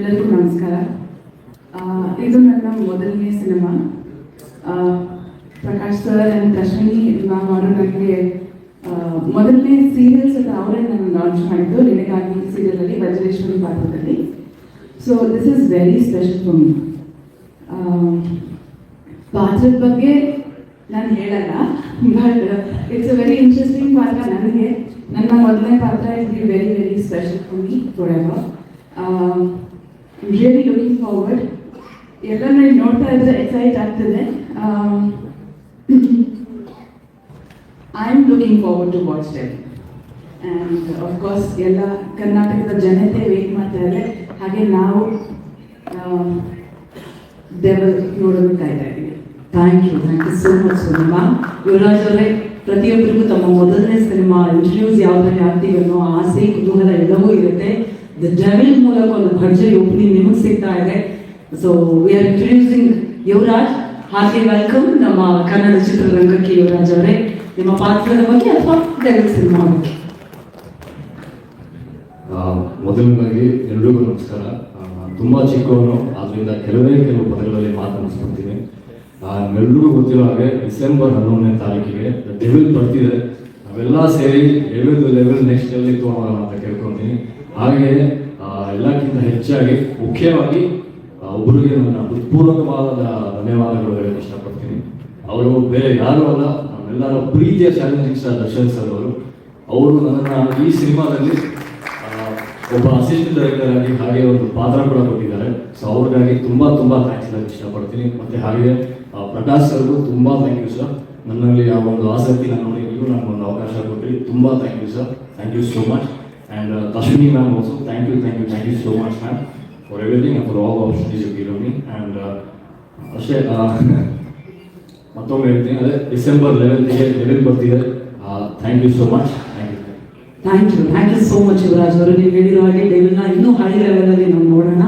ಎಲ್ಲರಿಗೂ ನಮಸ್ಕಾರ. ಇದು ನನ್ನ ಮೊದಲನೇ cinema. Prakash sir and Ashwini ma'am ಅವರು ನನಗೆ ಮೊದಲನೇ ಸೀರಿಯಲ್ಸ್ ಅಂತ ಅವರೇ ನಾನು ಲಾಂಚ್ ಮಾಡಿದ್ದು. ನಿನಗಾಗಿ ಸೀರಿಯಲಲ್ಲಿ ವಜ್ರೇಶ್ವರಿ ಪಾತ್ರದಲ್ಲಿ. So this is very special for me ಪಾತ್ರದ ಬಗ್ಗೆ ನಾನು ಹೇಳಲ್ಲ but it's a very interesting ಪಾತ್ರ. ನನಗೆ, ನನ್ನ ಮೊದಲನೇ ಪಾತ್ರ it be very very special for me for ever really looking forward ಇಲ್ಲಿ ನೋಡ್ತಾ ಇದ್ರೆ ಎಕ್ಸೈಟ್ ಆಗ್ತದೆ. I am looking forward to watch dell and of course ಎಲ್ಲ ಕರ್ನಾಟಕದ ಜನತೆ ವೇಟ್ ಮಾಡ್ತಾ ಇದ್ದಾರೆ. ಹಾಗೆ ನಾವು ದೇವರ ನೋಡೋದು ಕಾಯ್ತಾ ಇದ್ದೀವಿ. Thank you thank you so much cinema Yuvaraj ಅವರೇ, ಪ್ರತಿಯೊಬ್ಬರಿಗೂ ತಮ್ಮ ಮೊದಲನೇ ಸಿನಿಮಾ ಇಂಟ್ರಡ್ಯೂಸ್ ಯಾವ ಥರ ಆಗ್ತೀವಿ ಅನ್ನೋ ಆಸೆ, ಕುತೂಹಲ ಇರುತ್ತೆ ದ ಡೆವಿಲ್ ಮೂಲಕ ಒಂದು ಭರ್ಜರಿ ಓಪನಿಂಗ್ ನಿಮಗೆ ಸಿಗ್ತಾ ಇದೆ. So we are introducing Yuvaraj. ಹಾಗೆ ವೆಲ್ಕಮ್ ನಮ್ಮ ಕನ್ನಡ ಚಿತ್ರರಂಗಕ್ಕೆ ಯುವರಾಜ್ ಅವರೇ. ನಿಮ್ಮ ಪಾತ್ರದ ಬಗ್ಗೆ ಅಥವಾ ಸಿನಿಮಾ ಬಗ್ಗೆ? ಮೊದಲನೇದಾಗಿ ಎಲ್ರಿಗೂ ನಮಸ್ಕಾರ. ತುಂಬ ಚಿಕ್ಕವನು ಆದ್ದರಿಂದ ಕೆಲವೇ ಕೆಲವು ಪದಗಳಲ್ಲಿ ಮಾತನಾಡಿಸ್ಕೊಳ್ತೀನಿ ನಮ್ಮೆಲ್ರಿಗೂ ಗೊತ್ತಿರೋ ಹಾಗೆ ಡಿಸೆಂಬರ್ ಹನ್ನೊಂದನೇ ತಾರೀಕಿಗೆ ಡೆವಿಲ್ ಬರ್ತಿದೆ. ನಾವೆಲ್ಲ ಸೇರಿ ಲೆವೆಲ್ ಲೆವೆಲ್ ನೆಕ್ಸ್ಟ್ ಅಲ್ಲಿ ತಗೊಂಡೋಗೋಣ ಅಂತ ಕೇಳ್ಕೊತೀನಿ. ಹಾಗೆ ಎಲ್ಲಕ್ಕಿಂತ ಹೆಚ್ಚಾಗಿ ಮುಖ್ಯವಾಗಿ ಒಬ್ಬರಿಗೆ ನನ್ನ ಹೃತ್ಪೂರ್ವಕವಾದ ಧನ್ಯವಾದಗಳು ಹೇಳಕ್ಕೆ ಇಷ್ಟಪಡ್ತೀನಿ. ಅವರು ಬೇರೆ ಯಾರು ಅಲ್ಲ, ನಮ್ಮೆಲ್ಲರ ಪ್ರೀತಿಯ ಚಾಲೆಂಜಿಂಗ್ ಸ್ಟಾರ್ ದರ್ಶನ್ ಸರ್ ಅವರು. ಅವರು ನನ್ನ ಈ ಸಿನಿಮಾದಲ್ಲಿ ಒಬ್ಬ ಅಸಿಸ್ಟೆಂಟ್ ಡೈರೆಕ್ಟರ್ ಆಗಿ ಹಾಗೆ ಒಂದು ಪಾತ್ರ ಕೂಡ ಕೊಟ್ಟಿದ್ದಾರೆ. ಸೊ ಅವ್ರಿಗಾಗಿ ತುಂಬ ತುಂಬ ಥ್ಯಾಂಕ್ಸ್ ಹೇಳಕ್ಕೆ ಇಷ್ಟಪಡ್ತೀನಿ. ಮತ್ತೆ ಹಾಗೆ ಪ್ರಕಾಶ್ ಸರ್ಗೂ ತುಂಬ ಥ್ಯಾಂಕ್ ಯು ಸರ್ ನನ್ನಲ್ಲಿ ಆ ಒಂದು ಆಸಕ್ತಿ ನಾನು ನೀವು ನನಗೊಂದು ಅವಕಾಶ ಕೊಟ್ಟರಿ. ತುಂಬ thank you sir thank you so much and Ashwini ma'am also thank you thank you thank you so much ma'am for everything for all opportunities you give me and ಅಷ್ಟೇ ಆ, ಮತ್ತೊಮ್ಮೆ ಹೇಳ್ತೀನಿ ಅದೇ ಡಿಸೆಂಬರ್ ಲೆವೆಲ್ಗೆ ಲೆವೆಲ್ ಬರ್ತಿದೆ. Thank you so much thank you thank you so much Yuvaraj ಅವರು. ನೀವು ಹೇಳಿರೋ ಹಾಗೆ ಡೆವಿಲ್ನ ಇನ್ನೂ ಹೈ ಲೆವೆಲಲ್ಲಿ ನಾವು ನೋಡೋಣ.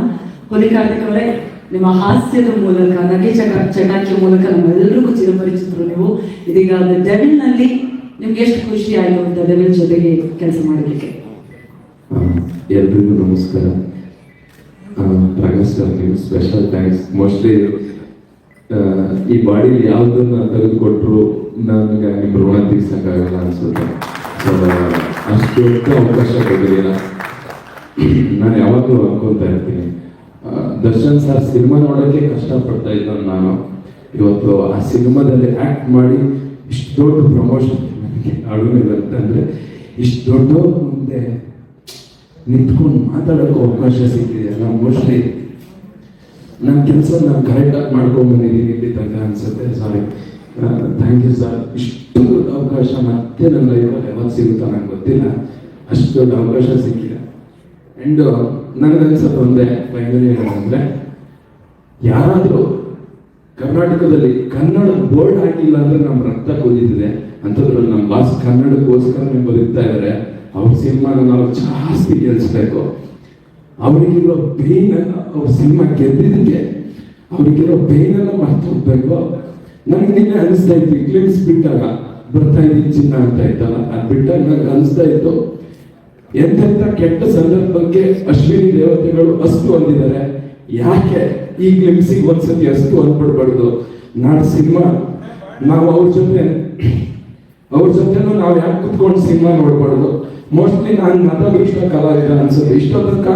ಹುಲಿ ಕಾರ್ತಿಕ್ ಅವರೇ ನಿಮ್ಮ ಹಾಸ್ಯದ ಮೂಲಕ ನಗೆ ಚಕ ಚಟಾಕಿಯ ಮೂಲಕ ನಮ್ಮೆಲ್ಲರಿಗೂ ಚಿರಪರಿಚಿತರು ನೀವು. ಇದೀಗ ಡೆವಿಲ್ನಲ್ಲಿ ನಿಮ್ಗೆ ಎಷ್ಟು ಖುಷಿ ಆಯಿತು ಡೆವಿಲ್ ಜೊತೆಗೆ ಕೆಲಸ ಮಾಡಲಿಕ್ಕೆ ಎಲ್ರಿಗೂ ನಮಸ್ಕಾರ. ಪ್ರಕಾಶ್ ಸರ್ ನೀವು ಸ್ಪೆಷಲ್ ಥ್ಯಾಂಕ್ಸ್ ಮೋಸ್ಟ್ಲಿ ಈ ಬಾಡಿಲಿ ಯಾವುದನ್ನ ತೆಗೆದುಕೊಟ್ರು ನನಗೆ ನಿಮ್ಮ ಋಣ ತೀರ್ಸಕ್ಕಾಗಲ್ಲ ಅನ್ಸುತ್ತೆ. ಸೊ ಅಷ್ಟು ದೊಡ್ಡ ಅವಕಾಶ ಕೊಟ್ಟಿದ್ದೀರ? ನಾನು ಯಾವಾಗಲೂ ಅನ್ಕೊಂತಾ ಇರ್ತೀನಿ. ದರ್ಶನ್ ಸರ್ ಸಿನಿಮಾ ನೋಡೋಕ್ಕೆ ಕಷ್ಟಪಡ್ತಾ ಇದ್ದಾನೆ ನಾನು. ಇವತ್ತು ಆ ಸಿನಿಮಾದಲ್ಲಿ ಆ್ಯಕ್ಟ್ ಮಾಡಿ ಇಷ್ಟು ದೊಡ್ಡ ಪ್ರಮೋಷನ್ ನನಗೆ ಅಡುಗೆ ಅಂತಂದರೆ ಇಷ್ಟು ದೊಡ್ಡ ಮುಂದೆ ನಿಂತ್ಕೊಂಡು ಮಾತಾಡೋಕೆ ಅವಕಾಶ ಸಿಕ್ಕಿದೆಯಲ್ಲ ಮೋಸ್ಟ್ಲಿ ನನ್ನ ಕೆಲಸ ನಾನು ಕರೆಕ್ಟಾಗಿ ಮಾಡ್ಕೊಂಡ್ಬಂದಿದ್ದೀನಿ ಇಲ್ಲಿ ತನಕ ಅನ್ಸುತ್ತೆ. ಸಾರಿ ಥ್ಯಾಂಕ್ ಯು ಸರ್ ಇಷ್ಟು ದೊಡ್ಡ ಅವಕಾಶ ಮತ್ತೆ ನನ್ನ ಲೈಫಲ್ಲಿ ಯಾವಾಗ ಸಿಗುತ್ತೋ ನಂಗೆ ಗೊತ್ತಿಲ್ಲ. ಅಷ್ಟು ದೊಡ್ಡ ಅವಕಾಶ ಸಿಕ್ಕಿದೆ. ಆ್ಯಂಡ್ ನನಗನ್ಸೋದು ಒಂದೇ ಫೈನಲಿ ಏನಂದರೆ ಯಾರಾದರೂ ಕರ್ನಾಟಕದಲ್ಲಿ ಕನ್ನಡ ಬೋರ್ಡ್ ಹಾಕಿಲ್ಲ ಅಂದರೆ ನಮ್ಮ ರಕ್ತ ಕುದಿದಿದೆ ಅಂಥದ್ರಲ್ಲಿ ನಮ್ಮ ಬಾಸ್ ಕನ್ನಡಕ್ಕೋಸ್ಕರ ನೀವು ಬದುಕ್ತಾ ಇದ್ದಾರೆ ಅವ್ರ ಸಿನಿಮಾನ ನಾವು ಜಾಸ್ತಿ ಗೆಲ್ಲಿಸ್ಬೇಕು ಅವರಿಗಿರೋ ಪೇಯ್ನನ್ನು ಅವ್ರ ಸಿನಿಮಾ ಗೆದ್ದಿದ್ದಕ್ಕೆ ಅವರಿಗಿರೋ ಪೇಯ್ನನ್ನು ಮರ್ತು ಹೋಗ್ಬೇಕು. ನನಗೆ ನಿನ್ನೆ ಅನಿಸ್ತಾ ಇತ್ತು ಕ್ಲಿಪ್ಸ್ ಬಿಟ್ಟಾಗ ಬರ್ತಾ ಇದ್ದೀನಿ ಚಿನ್ನ ಅಂತ ಇದ್ದಲ್ಲ ಅದು ಬಿಟ್ಟಾಗ ನನಗೆ ಅನಿಸ್ತಾ ಇತ್ತು, ಎಂತೆಂಥ ಕೆಟ್ಟ ಸಂದರ್ಭಕ್ಕೆ ಅಶ್ವಿನಿ ದೇವತೆಗಳು ಅಷ್ಟು ಅಂದಿದ್ದಾರೆ ಯಾಕೆ ಈ ಕ್ಲಿಪ್ಸಿಗೆ ಒಂದ್ಸತಿ ಅಷ್ಟು ಅಂದ್ಬಿಡ್ಬಾರ್ದು? ನಾಳೆ ಸಿನಿಮಾ ನಾವು ಅವ್ರ ಜೊತೆ, ಅವ್ರ ಜೊತೆನೂ ನಾವು ಯಾಕೆ ಕುತ್ಕೊಂಡು ಸಿನಿಮಾ ನೋಡ್ಬಾರ್ದು? ಮೋಸ್ಟ್ಲಿ ನಾನು ನತದೃಷ್ಟ ಕಲಾವಿದ ಅನ್ಸುತ್ತೆ. ಇಷ್ಟೋ ತನಕ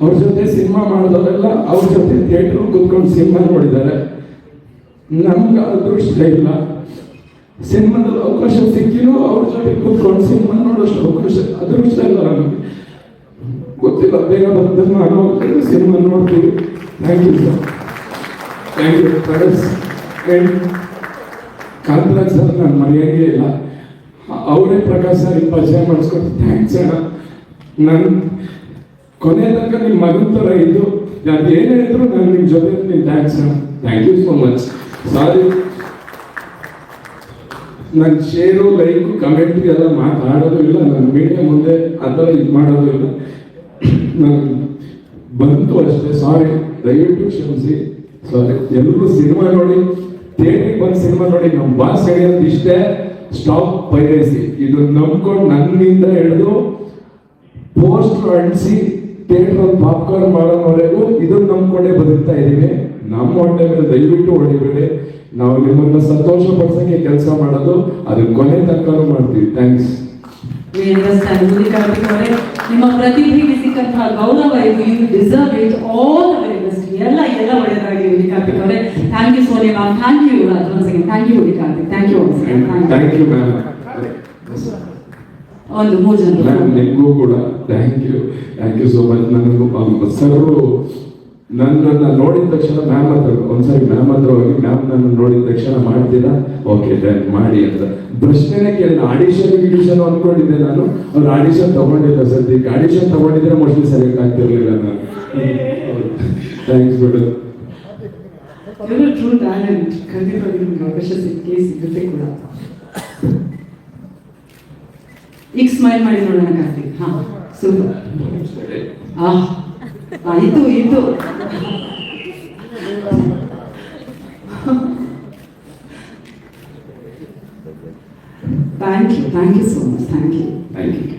ಅವ್ರ ಜೊತೆ ಸಿನಿಮಾ ಮಾಡಿದವರೆಲ್ಲ ಅವ್ರ ಜೊತೆ ಥಿಯೇಟರ್ ಕುತ್ಕೊಂಡು ಸಿನಿಮಾ ನೋಡಿದ್ದಾರೆ. ನಮ್ಗೆ ಅದೃಷ್ಟ ಇಲ್ಲ. ಸಿನಿಮಾದಲ್ಲಿ ಅವಕಾಶ ಸಿಕ್ಕಿರೋ ಅವ್ರ ಜೊತೆ ಕೂತ್ಕೊಂಡು ಸಿನಿಮಾ ನೋಡೋಷ್ಟು ಅವಕಾಶ ಅದೃಷ್ಟ ಇಲ್ಲ ನಮಗೆ. ಗೊತ್ತಿಲ್ಲ, ಬೇಗ ಬಂದ ನಾನು ಸಿನಿಮಾ ನೋಡ್ತೀವಿ thank you sir thank you Kantaraj sir ನಾನು ಮರೆಯೋಂಗೇ ಇಲ್ಲ. ಅವರೇ ಪ್ರಕಾಶ್ ಸರ್ ಪರಿಚಯ ಮಾಡಿಸ್ಕೊಟ್ಟು ಥ್ಯಾಂಕ್ಸ್ ಅಣ್ಣ. ನನ್ನ ಕೊನೆ ತನಕ ನಿಮ್ಮ ಮಗನ ಥರ ಇದ್ದು ನಾನು ಏನೇ ನಾನು ನಿಮ್ಮ ಜೊತೆ ನೀನು ಥ್ಯಾಂಕ್ಸ್ ಅಣ್ಣ. Thank you so much sorry ನನ್ನ ಶೇರು ಲೈಕು ಕಮೆಂಟ್ ಎಲ್ಲ ಮಾತಾಡೋದು ಇಲ್ಲ ನನ್ನ ಮೀಡಿಯಾ ಮುಂದೆ ಥರ ಇದು ಮಾಡೋದು ಇಲ್ಲ. ನಾನು ಬಂತು ಅಷ್ಟೇ ಸಾರಿ ದಯವಿಟ್ಟು ಕ್ಷಮಿಸಿ. ಸಾರಿ ಎಲ್ಲರೂ ಸಿನಿಮಾ ನೋಡಿ, ಥಿಯೇಟ್ರಿಗೆ ಬಂದು ಸಿನಿಮಾ ನೋಡಿ ನಮ್ಮ ಬಾಸ್ ಹೇಳೋದು ಇಷ್ಟೇ. ಸ್ಟಾಪ್ ಪೈರೈಸಿ ಇದು ನಂಬ್ಕೊಂಡು ನನ್ನಿಂದ ಹಿಡಿದು ಪೋಸ್ಟರ್ ಅಂಟಿಸಿ ಥಿಯೇಟರ್ ಪಾಪ್ಕಾರ್ನ್ ಮಾಡೋವರೆಗೂ ಇದನ್ನ ನಂಬ್ಕೊಂಡೇ ಬದುಕ್ತಾ ಇದ್ದೀವಿ. ನಮ್ಮ ಹೊಟ್ಟೆ ಮೇಲೆ ದಯವಿಟ್ಟು ಹೊಡಿಬೇಡಿ. ನಾವು ನಿಮ್ಮನ್ನ ಸಂತೋಷ ಪಡಿಸೋಕ್ಕೆ ಕೆಲಸ ಮಾಡೋದು, ಅದು ಕೊನೆ ತನಕ ಮಾಡ್ತೀವಿ. ಥ್ಯಾಂಕ್ಸ್ We understand, ನಿಮ್ಮ ಪ್ರತಿಭೆಗೆ ಸಿಕ್ಕಂತಹ ಗೌರವ ಇದು you deserve it all the very best ಎಲ್ಲ ಎಲ್ಲ ಒಳ್ಳೆಯದಾಗಿ ಮುದಿ ಕಾರ್ತಿಕ್ ಅವರೇ. Thank you Soni ma'am thank you Yuvaraj second thank you Mudi Karthik thank you thank you ma'am ಒಂದು ಮೂರು ಜನ. ನಿಮಗೂ ಕೂಡ thank you thank you so much ನನಗೂ ಸರ್ ನನ್ನನ್ನ ನೋಡಿದ ತಕ್ಷಣ ಮ್ಯಾಮ್ ಹತ್ರ ಒಂದ್ಸರಿ ಮ್ಯಾಮ್ ಹತ್ರ ಹೋಗಿ ಮ್ಯಾಮ್ ನನ್ನ ನೋಡಿದ ತಕ್ಷಣ ಮಾಡ್ತೀರಾ? ಓಕೆ ಡನ್ ಮಾಡಿ ಅಂತ. ಪ್ರಶ್ನೆನೇ ಕೇಳಿ ಆಡಿಷನ್ ಗಿಡಿಷನ್ ಅನ್ಕೊಂಡಿದ್ದೆ ನಾನು. ಅವ್ರು ಆಡಿಷನ್ ತಗೊಂಡಿಲ್ಲ ಸದ್ಯಕ್ಕೆ. ಆಡಿಷನ್ ತಗೊಂಡಿದ್ರೆ ಮೋಸ್ಟ್ಲಿ ಸೆಲೆಕ್ಟ್ ಆಗ್ತಿರ್ಲಿಲ್ಲ ನಾನು. ಥ್ಯಾಂಕ್ಸ್ ಬಿಡು ಇವರು ಟ್ರೂ ಟ್ಯಾಲೆಂಟ್ ಖಂಡಿತವಾಗಿ ನಿಮ್ಗೆ ಅವಕಾಶ ಸಿಕ್ಕೇ ಸಿಗುತ್ತೆ ಕೂಡ. ಈಗ ಸ್ಮೈಲ್ ಮಾಡಿ ನೋಡೋಣ ಕಾರ್ತಿಕ್. ಹಾ ಸೂಪರ್ ಆಹ್. ಆ, ಇದು ಇದು. Thank you thank you so much thank you thank you